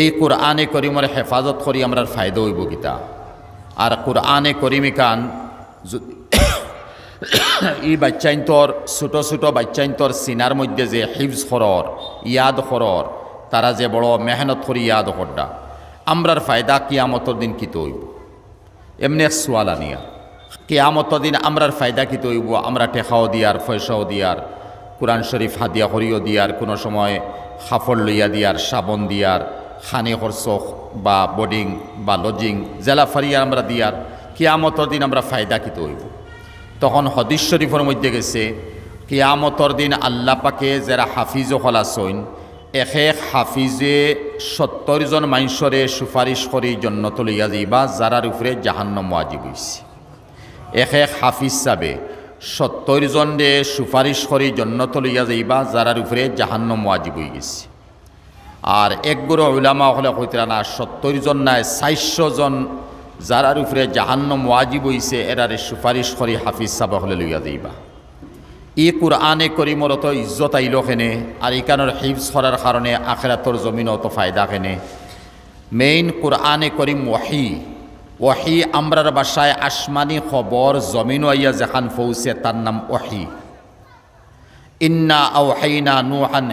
এই কোরআনে করিমর হেফাজত করি আমরা ফায়দা হইব গীতা আর কোরআনে করিমিকান ই বাচ্চাইন্তর, ছোটো ছোটো বাচ্চাইন্তর সিনার মধ্যে যে হিফজ খরর, ইয়াদ খরর, তারা যে বড় মেহনত করি ইয়াদ হড্ডা আমরার ফায়দা কিয়ামতর দিন কিতে হইব? এমনি এক সোয়াল আনিয়া, কেয়ামতর দিন আমরার ফায়দা কিতে হইব? আমরা টেকাও দিয়ার, পয়সাও দিয়ার, কোরআন শরীফ হাদিয়া করিও দিয়ার, কোনো সময় সাফল লইয়া দিয়ার, সাবন দিয়ার খানি খরচ বা বোর্ডিং বা লজিং জেলা ফারিয়া আমরা দিয়ার, কিয়ামতর দিন আমরা ফায়দা কিতে হইব তখন হদিস শরীফের মধ্যে গেছে, কিয়ামতর দিন আল্লাহ পাকে যারা হাফিজ হলা এক এক হাফিজে সত্তর জন মানুষরে সুপারিশ করি জন্নত লইয়া যাইবা, যারার উপরে জাহান্ন ওয়াজিব হইছে। এক এক হাফিজ সাবে সত্তর জন রে সুপারিশ করি জন্নত লইয়া যাইবা, যারার উপরে জাহান্ন ওয়াজিব হয়ে গেছে। আর একগুলো উলামা হলে কইতরা না, সত্তর জন নাই, চারশো জন, যারার উপরে জাহান্ন ওয়াজিব হইছে, এরারে সুপারিশ করি হাফিজ সাবা হলে লইয়া যাইবা। ই কোরআনে করিমর তো ইজ্জত আইল খেনে আর ইকানোর হিফজ করার কারণে আখেরাতর জমিন অত ফায়দা খেনে মেইন কোরআনে করিম ওয়াহি ওয়াহি আমরার বাসায় আসমানি খবর জমিন আইয়া যেখান পৌঁছে তার নাম ওয়াহি। ইন্না আও হাইনা নুহান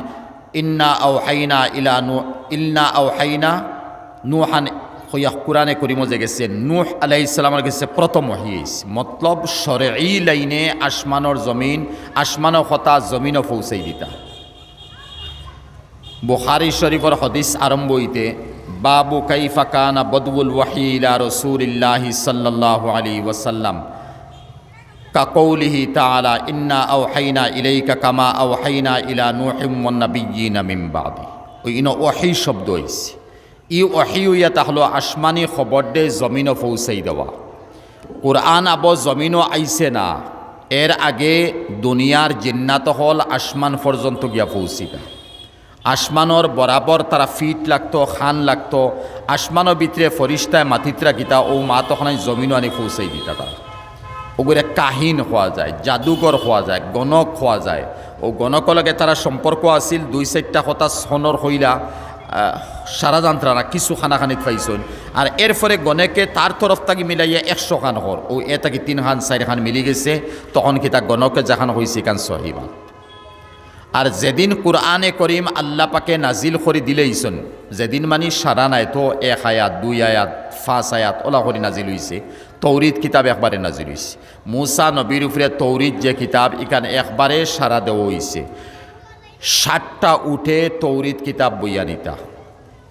ইন্না আও হাইনা ইলা নু ইল্না আও হাইনা নুহান হইয়া কোরআনে করিম যে গেছে নুহ আলাই ইসলামের গেছে প্রথম ওহিস মতলব সরে এই লাইনে আসমানর জমিন আসমানও কথা জমিনও পৌঁছাই দিতা বুখারি শরীফর হদিস আরম্ভ হইতে বাবু কাইফা কানা বদবুল ওয়াহিলা রসুলিল্লাহি সাল্লাল্লাহু আলী ওয়াসাল্লাম কাকৌলিহি তাআলা ইন্না আওহাইনা ইলাইকা কামা আওহাইনা ইলা নূহিম ওয়ান নাবিয়্যিনা মিন বাদি ওই ইনো ওয়াহি শব্দ হইছে। ই ওয়াহি হইয়া তাহলো আসমানি খবর দে, জমিনও পৌঁছাই দেওয়া। কোরআন আব জমিনও আইছে না। এর আগে দুনিয়ার জিন্নাত হল আসমান পর্যন্ত গিয়া পৌঁছিতা আসমানর বরাবর তারা ফিট লাগতো, খান লাগতো আসমানের ভিতরে ফরিস্তায় মাতিত্রা গীতা ও মা তখন জমিনও আনি পৌঁছাই দিতা তারা ওগুলো কাহিন হওয়া যায় জাদুঘর হওয়া যায়, গণক হওয়া যায়। ও গণকৰ লগে তারা সম্পর্ক আছিল, দুই চারটা কথা সনর হইলা সারা যান্ত্রা না কিছু খানাখানিত পাইছন আর এরপরে গণকে তার তরফ থাকি মিলাইয়া একশো খান হর ও এ থাকি তিন খান চারি খান মিলি গেছে, তখন কি তা গণকে যাখান হয়েছে কান সহিবা আর যেদিন কোরআনে করিম আল্লাহ পাকে নাজিল করে দিলেইছন যেদিন মানি সারা নাই, তো এক আয়াত, দুই আয়াত ফাঁস আয়াত, ওলা করে নাজিল হইছে তৌরিদ কিতাব একবারে নাজিল হইছে। মুসা নবীর উপরে তৌরিদ যে কিতাব ইখান একবারে সারা দেওয়া হইছে। ষাটটা উঠে তৌরিদ কিতাব বইয়া নিতা।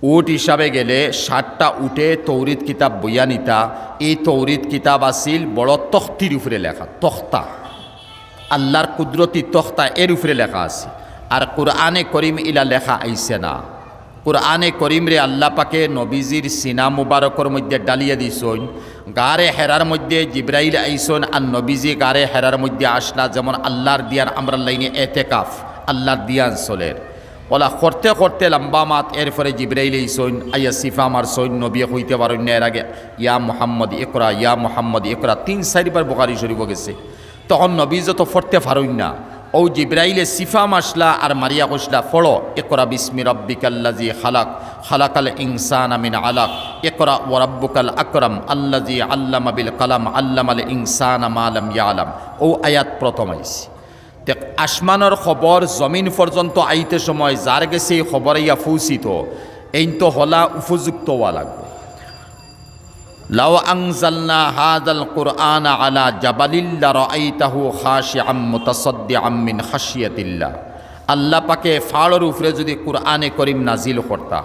উট হিসাবে গেলে ষাটটা উঠে তৌরিদ কিতাব বইয়া নিতা। এই তৌরিদ কিতাব আছিল বড় তখতির উপরে লেখা, তখতা। আল্লাহর কুদরতি তখতা এর উপরে লেখা আছে। আর কোরআনে করিম ইলা লেখা আইছে না। কোরআনে করিম রে আল্লাহ পাকে নবীজির সিনা মুবারকর মধ্যে ডালিয়া দিছন। গারে হেরার মধ্যে জিব্রাইল আইসন আর নবীজি গারে হেরার মধ্যে আসলা, যেমন আল্লাহর দিয়ার আমরা লাইনে এতেকাফ, আল্লাহর দিয়ান চলের। ওলা করতে করতে লম্বা মাত এর এরপরে জিব্রাইল ইসইন আইয়া সিফা মার সৈন নবী হইতে পারেন এর আগে ইয়া মোহাম্মদ ইকরা, ইয়া মোহাম্মদ ইকরা, তিন, চারিবার বোকারি শরীফ গেছে। তখন নবী যত ফরতে পারইন না ও জিব্রাইলে সিফা মাসলা আর মারিয়া কসলা ফড়ো একরা বিসমি রব্বিকাল্লাজি খালাক, খালাকাল ইনসান আমিন আলাক। একরা ও রব্বুকাল আকরম আল্লাজি আল্লামা বিল কালাম, আল্লামাল ইনসান মালাম ইয়ালাম। ও আয়াত প্রথম আইসি তে আসমানের খবর জমিন পর্যন্ত আইতে সময় যার গেছে এই খবর ইয়া পৌঁছিত এই তো হলা উপযুক্ত হওয়া লাগবে। লাও আংজালনা হাদাল কোরআন আলা জাবালিল্লা রাইতাহু খাশিআম মুতাসাদ্দিআম মিন খাশিয়াতিল্লাহ। আল্লাহ পাকে ফাড়ের উপরে যদি কোরআনে করিম নাজিল করতা,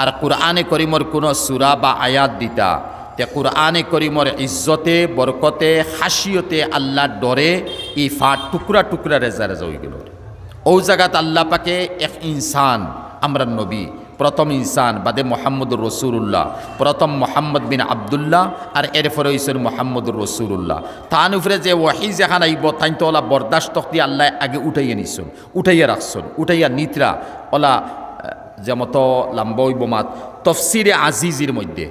আর কোরআনে করিমর কোনো সূরা বা আয়াত দিতা, তে কোরআনে করিমর ইজ্জতে, বরকতে খাসিয়তে আল্লাহর ডরে, ই ফাট টুকরা টুকরা রেজা রেজা হয়ে গেল। ও জায়গাত আল্লাহ পাকে এক ইনসান, আমরা নবী প্রথম ইনসান বাদে মোহাম্মদুর রসুল্লাহ প্রথম মোহাম্মদ বিন আবদুল্লাহ আর এরপরে হইছেন মোহাম্মদুর রসুল্লাহ তান উপরে যে ওয়াহি যেখান আইব তাই তো ওলা বরদাস্ত দিয়ে আল্লাহ আগে উঠাইয়া নিছুন, উঠাইয়া রাখছুন, উঠাইয়া নিত্রা, ওলা যেমত লাম্বইব মাত তফসিরে আজিজির মধ্যে।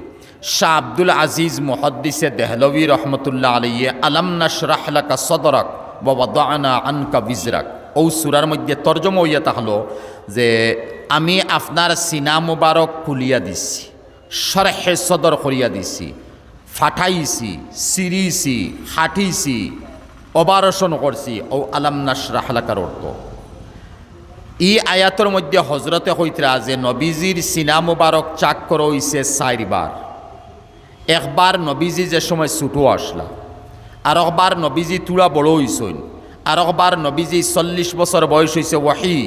শাহ আব্দুল আজিজ মহদ্দিসে দেহলবী রহমতুল্লাহ আলিয়ে আলাম নাশরাহ লাকা সদরক বাবা দানা আনকা বিজরাক ও সুরার মধ্যে তর্জমা হইয়া তাহলো যে আমি আপনার সিনা মুবারক খুলিয়া দিছি, সরহে সদর করিয়া দিছি, ফাটাইছি, সিরিছি, হাঁটিছি অবারসন করছি। ও আলাম নাসরাহলাকার অর্থ। ই আয়াতর মধ্যে হজরতে হইতরা যে নবীজির সিনা মুবারক চাক করা হইছে চারবার। একবার নবীজি যে সময় ছুটো আসলা আর একবার নবীজি তুলা বড় হইসইন আর একবার নবীজি চল্লিশ বছর বয়স হয়েছে ওয়াহি,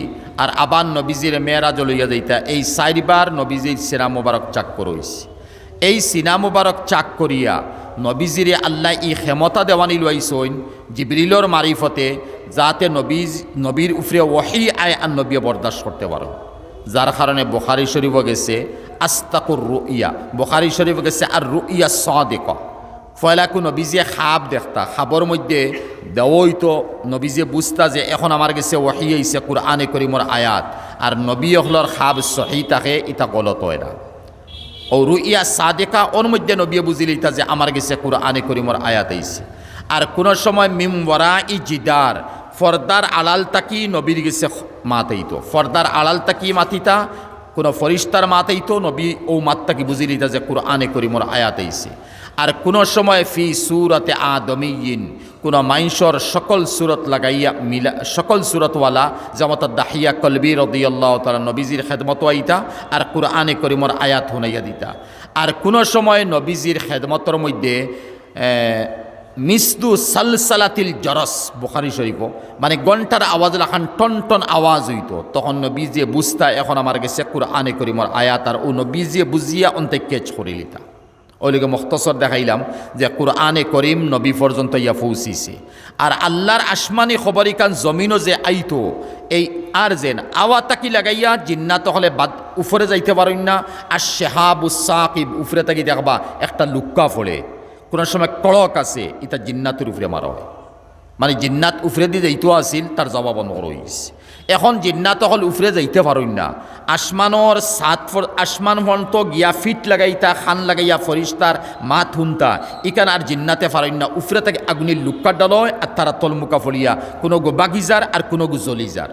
আর আবার নবীজির মেয়েরাজ লইয়া যাইতা, এই চারবার নবীজির সিনা মুবারক চাক করা হইছে। এই সিনা মুবারক চাক করিয়া নবীজিরে আল্লাহ ই ক্ষমতা দেওয়ানি লইসইন জিবরিলর মারিফতে, যাতে নবীজ, নবীর উফরে ওয়াহি আয় আর নবী বরদাস্ত করতে পারো যার কারণে বোখারি শরীফ গেছে, আস্তাকুর রুইয়া, বোখারি শরীফ গেছে আর রুইয়া সদেক। ফয়লাকু নবীজিয়ে খাব দেখতা। খাবর মধ্যে দেওই তো নবীজিয়ে বুঝতা যে এখন আমার গেছে ওয়াহি আইছে কুরআনে করিমর আয়াত। আর নবী অহলর খাব সহি থাকে ইটা গলত হয় না। ও রুইয়া সাদেকা ওর মধ্যে নবী বুঝিল ইতা যে আমার গেছে কুরআনে করিমর আয়াত আইছে আর কোন সময় মিম মিমবরা ই জিদার ফর্দার আড়াল তাকি নবীর গেছে মাতাইতো ফর্দার আড়াল তাকি মাতিতা কোনো ফরিস্তার মাতাইতো নবী ও মাত্তাকি বুঝিল ইতা যে কুরআনে করিমর আয়াত আইছে। আর কোন সময় ফি সুরতে আদমিয়িন কোন মাইনসর সকল সুরত লাগাইয়া মিলা, সকল সুরতওয়ালা, যেমন দাহিয়া কলবি রদিয়াল্লাহ তালা নবীজির খেদমত আইতা, আর কুরআনে করিমর আয়াত হুনাইয়া দিতা। আর কোন সময় নবীজির খেদমতর মধ্যে মিসদু সালসালাতিল জরস, বুখারি শরীফ মানে ঘণ্টার আওয়াজ লাখান টন টন আওয়াজ হইতো। তখন নবীজিয়ে বুঝতা, এখন আমার গেছে কুরআনে করিমর আয়াত, আর ও নবীজিয়ে বুঝিয়া অন্তে কেচ করিলিতা ওইলিকে মুখতসর দেখাইলাম যে কুরআনে করিম নবী পর্যন্ত ইয়া পৌঁছিছে। আর আল্লাহর আসমানি খবরিকান জমিনও যে আইতো, এই আর যেন আওয়া তাকি লাগাইয়া জিন্নাত হলে বাদ উফরে যাইতে পারেন না, আর শেহাব উসাকিব উফরে তাকি দেখবা একটা লুক্কা ফলে কোনো সময় কড়ক আছে এটা জিন্নাতের উপরে মারা হয়। মানে জিন্নাত উফরে দিয়ে যাইতো আছিল, তার জবাব নর হইছে এখন জিন্নাত হল উফরে যাইতে পারুন না। আসমানর সাত আসমান ফন্ত গিয়া ফিট লাগাইতা, খান লাগাইয়া ফরিস্তার মাত হুনতা ইকান আর জিন্নাতে পারুন না। উফরে থেকে আগুনের লুক্কা ডালয় আর তারা তলমুকা ফলিয়া। কোনো গো বাগিজার আর কোনো গো জলিজার